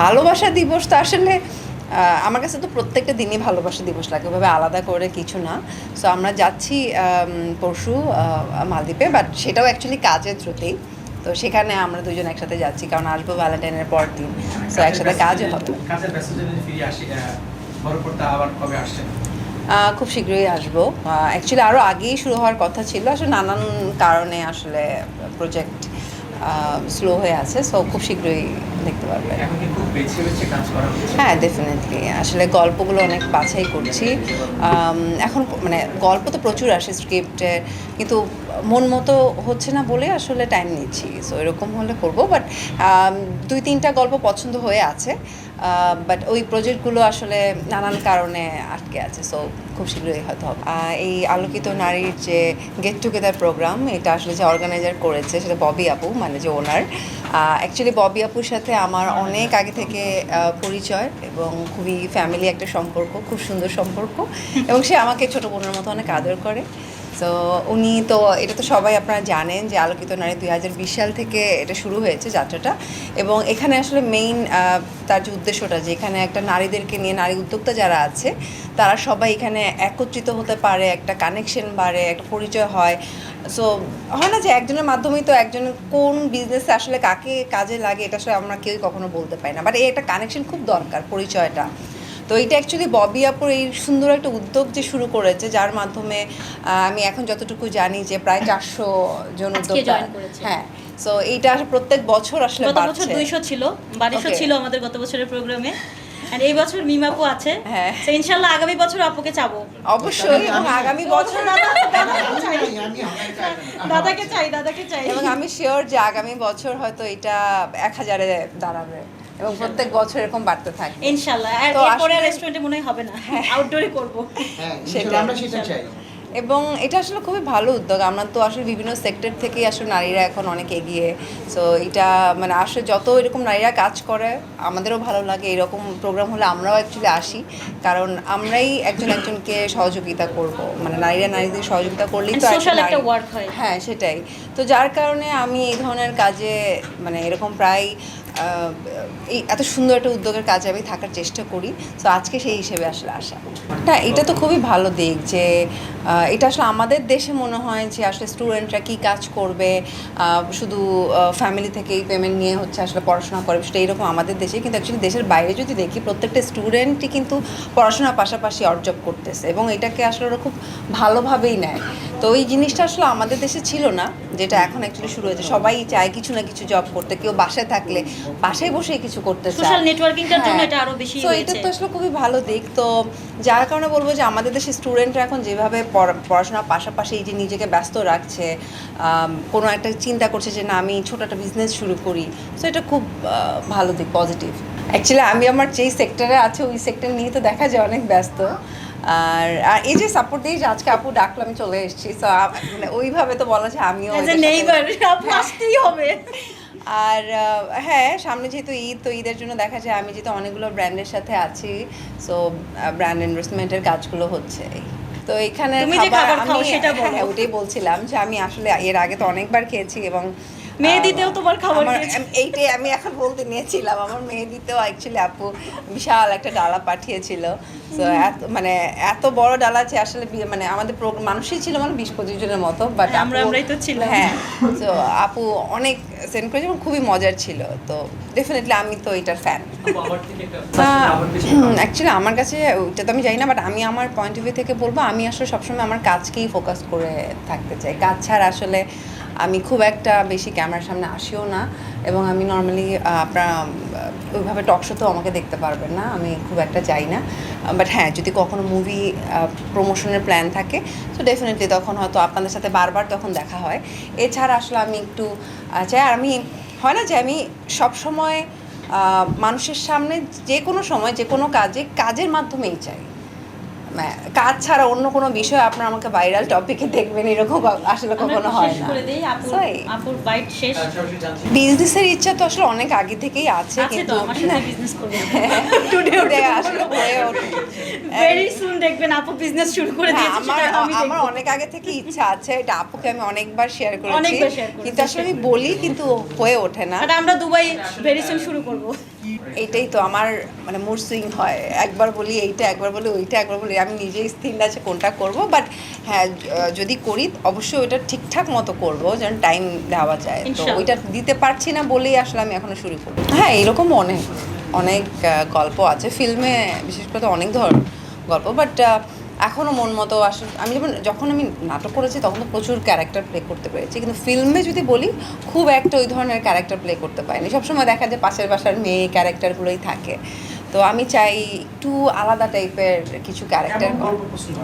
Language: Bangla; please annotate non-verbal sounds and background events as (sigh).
ভালোবাসা দিবস তো আসলে আমার কাছে তো প্রত্যেকটা দিনই ভালোবাসা দিবস লাগে ওভাবে আলাদা করে কিছু না। সো আমরা যাচ্ছি পরশু মালদ্বীপে বাট সেটাও অ্যাকচুয়ালি কাজের থ্রুতেই। তো সেখানে আমরা দুজন একসাথে যাচ্ছি কারণ আসব ভ্যালেন্টাইনের পর দিন। সো একসাথে কাজও হবে। খুব শীঘ্রই আসব। অ্যাকচুয়ালি আরও আগেই শুরু হওয়ার কথা ছিল আসলে নানান কারণে আসলে প্রজেক্ট স্লো হয়ে আছে। সো খুব শীঘ্রই দেখতে পারবে। হ্যাঁ ডেফিনেটলি আসলে গল্পগুলো অনেক বাছাই করছি। এখন মানে গল্প তো প্রচুর আসে স্ক্রিপ্টে কিন্তু মন মতো হচ্ছে না বলে আসলে টাইম নিচ্ছি। সো এরকম হলে করব বাট দুই তিনটা গল্প পছন্দ হয়ে আছে। বাট ওই প্রজেক্টগুলো আসলে নানান কারণে আটকে আছে সো খুব শীঘ্রই হয়তো হবে। এই আলোকিত নারীর যে গেট টুগেদার প্রোগ্রাম এটা আসলে যে অর্গানাইজার করেছে, সেটা ববি আপু মানে যে ওনার। অ্যাকচুয়ালি ববি আপুর সাথে আমার অনেক আগে থেকে পরিচয় এবং খুবই ফ্যামিলি একটা সম্পর্ক, খুব সুন্দর সম্পর্ক। এবং সে আমাকে ছোটো বোনের মতো অনেক আদর করে। তো উনি তো, এটা তো সবাই আপনারা জানেন যে আলোকিত নারী দুই হাজার বিশ সাল থেকে এটা শুরু হয়েছে যাত্রাটা। এবং এখানে আসলে মেইন তার যে উদ্দেশ্যটা যে এখানে একটা নারীদেরকে নিয়ে, নারী উদ্যোক্তা যারা আছে, তারা সবাই এখানে একত্রিত হতে পারে, একটা কানেকশন বাড়ে, একটা পরিচয় হয়। সো হয় না যে একজনের মাধ্যমেই তো একজনের কোন বিজনেসে আসলে কাকে কাজে লাগে, এটা আসলে আমরা কেউই কখনো বলতে পারি না। বাট এই একটা কানেকশন খুব দরকার, পরিচয়টা। তো এটা অ্যাকচুয়ালি ববি আপুর এই সুন্দর একটা উদ্যোগ যে শুরু করেছে যার মাধ্যমে আহ, আমি এখন যতটুকু জানি যে প্রায় চারশো জন উদ্যোক্তা হ্যাঁ সো এইটা প্রত্যেক বছর আসলে গত বছর দুইশো ছিল বারিশো ছিল আমাদের গত বছরের প্রোগ্রামে আর এই বছর মিমাপু আছে। হ্যাঁ। তো ইনশাল্লাহ আগামী বছর আপুকে চাবো। অবশ্যই এবং আগামী বছর দাদাকে চাই দাদাকে চাই। এবং আমি শিওর যে আগামী বছর হয়তো এটা এক হাজারে দাঁড়াবে। এবং প্রত্যেক বছর এরকম বাড়তে থাকবে ইনশাল্লাহ। আর এরপরে রেস্টুরেন্টে মনে হবে না। আউটডোরে করব। হ্যাঁ। ইনশাল্লাহ আমরা সেটা চাই। এবং এটা আসলে খুবই ভালো উদ্যোগ। আমরা তো আসলে বিভিন্ন সেক্টর থেকেই আসলে নারীরা এখন অনেক এগিয়ে। সো এটা মানে আসলে যত এরকম নারীরা কাজ করে আমাদেরও ভালো লাগে। এরকম প্রোগ্রাম হলে আমরাও অ্যাকচুয়ালি আসি। কারণ আমরাই একজন একজনকে সহযোগিতা করব। মানে নারীরা নারীদের সহযোগিতা করলেই তো একটা একটা হয়। হ্যাঁ সেটাই। তো যার কারণে আমি এই ধরনের কাজে মানে এরকম প্রায় এই এত সুন্দর একটা উদ্যোগের কাজে আমি থাকার চেষ্টা করি। তো আজকে সেই হিসেবে আসলে আসা। না এটা তো খুবই ভালো দিক যে এটা আসলে আমাদের দেশে মনে হয় যে আসলে স্টুডেন্টরা কী কাজ করবে শুধু ফ্যামিলি থেকেই পেমেন্ট নিয়ে হচ্ছে আসলে পড়াশোনা করে। সেটা এরকম আমাদের দেশে, কিন্তু অ্যাকচুয়ালি দেশের বাইরে যদি দেখি, প্রত্যেকটা স্টুডেন্টই কিন্তু পড়াশোনার পাশাপাশি অর্জব করতেছে এবং এটাকে আসলে ওরা খুব ভালোভাবেই নেয়। তো এই জিনিসটা আসলে আমাদের দেশে ছিল না যেটা এখন অ্যাকচুয়ালি শুরু হয়েছে। সবাই চায় কিছু না কিছু জব করতে কেউ বাসায় থাকলে বাসায় বসে কিছু করতে চায়। সোশ্যাল নেটওয়ার্কিংটার জন্য হ্যাঁ। এটা আরও বেশি তো এটা তো আসলে খুবই ভালো দিক। তো যার কারণে বলব যে আমাদের দেশের স্টুডেন্টরা এখন যেভাবে পড়াশোনার পাশাপাশি এই যে নিজেকে ব্যস্ত রাখছে কোনো একটা চিন্তা করছে যে না আমি ছোট একটা বিজনেস শুরু করি। তো এটা খুব ভালো দিক পজিটিভ অ্যাকচুয়ালি আমি আমার যেই সেক্টরে আছে ওই সেক্টর নিয়ে তো দেখা যায় অনেক ব্যস্ত। আর আর এই যে সাপোর্ট দিয়ে আজকে আপু ডাকলো আমি চলে এসেছি। তো মানে ওইভাবে তো বলা যায় আমিও নেইবার আসতেই হবে। আর হ্যাঁ সামনে যেহেতু ঈদ তো ঈদের জন্য দেখা যায় আমি যেহেতু অনেকগুলো ব্র্যান্ডের সাথে আছি সো ব্র্যান্ড ইনভেস্টমেন্টের কাজগুলো হচ্ছে। তো এখানে খাবার সেটা বলো। হ্যাঁ ওটাই বলছিলাম যে আমি আসলে এর আগে তো অনেকবার খেয়েছি এবং মেহেদিতেও তোমার খাবার এইটাই আমি এখন বলতে নিয়েছিলাম আমার মেহেদিতেও অ্যাকচুয়ালি আপু বিশাল একটা ডালা পাঠিয়েছিল। তো এত মানে এত বড় ডালা আছে আসলে মানে আমাদের মানুষই ছিল মানে বিশ পঁচিশ জনের মতো বাট হ্যাঁ, আমরা- আমরাই তো ছিলাম। হ্যাঁ তো আপু অনেক সেন্ড করেছে এবং খুবই মজার ছিল। তো ডেফিনেটলি আমি তো এটার ফ্যান অ্যাকচুয়ালি আমার কাছে ওইটা তো আমি জানি না বাট আমি আমার পয়েন্ট অফ ভিউ থেকে বলব আমি আসলে সবসময় আমার কাজকেই ফোকাস করে থাকতে চাই। কাজ ছাড়া আসলে আমি খুব একটা বেশি ক্যামেরার সামনে আসিও না এবং আমি নর্মালি আপনার ওইভাবে টক শোতেও আমাকে দেখতে পারবেন না, আমি খুব একটা চাই না। বাট হ্যাঁ যদি কখনো মুভি প্রমোশনের প্ল্যান থাকে, তো ডেফিনেটলি তখন হয়তো আপনাদের সাথে বারবার তখন দেখা হয়। এছাড়া আসলে আমি একটু চাই, আর আমি, হয় না যে আমি সবসময় মানুষের সামনে যে কোনো সময়, যে কোনো কাজে, কাজের মাধ্যমেই চাই। কাজ ছাড়া অন্য কোনো বিষয় আপনার আমাকে ভাইরাল টপিকে দেখবেন এরকম আসলে কখনো হয় না। করে দেই আপুর তাই? আপুর বাইট শেষ। আহ, সরাসরি জানছি। বিজনেসের ইচ্ছা তো আসলে অনেক আগে থেকেই আছে কিন্তু আমার সাথে বিজনেস করবে। (laughs) টুডে টুডে আসলে হয়ে ভেরি সুন দেখবেন আপু বিজনেস শুরু করে হ্যাঁ, দিয়েছে আমার আমার অনেক আগে থেকে ইচ্ছা আছে এটা আপুকে আমি অনেকবার শেয়ার করেছি। কিন্তু আসলে আমি বলি কিন্তু হয়ে ওঠে না। আমরা দুবাই ভেরি সুন শুরু করব। এইটাই তো আমার মানে মুড সুইং হয়। একবার বলি এইটা একবার বলি ওইটা একবার বলি আমি নিজেই স্থির না আছে কোনটা করব। বাট হ্যাঁ যদি করি অবশ্যই ওইটা ঠিকঠাক মতো করব যেন টাইম দেওয়া যায়। তো ওইটা দিতে পারছি না বলেই আসলে আমি এখনও শুরু করি। হ্যাঁ এরকম অনেক অনেক গল্প আছে। ফিল্মে বিশেষ করে অনেক ধর গল্প বাট এখনও মন মতো আসলে আমি যেমন যখন আমি নাটক করেছি তখন তো প্রচুর ক্যারেক্টার প্লে করতে পেরেছি। কিন্তু ফিল্মে যদি বলি খুব একটা ওই ধরনের ক্যারেক্টার প্লে করতে পারিনি। সবসময় দেখা যায় পাশের বাসার মেয়ে ক্যারেক্টারগুলোই থাকে। তো আমি চাই একটু আলাদা টাইপের কিছু ক্যারেক্টার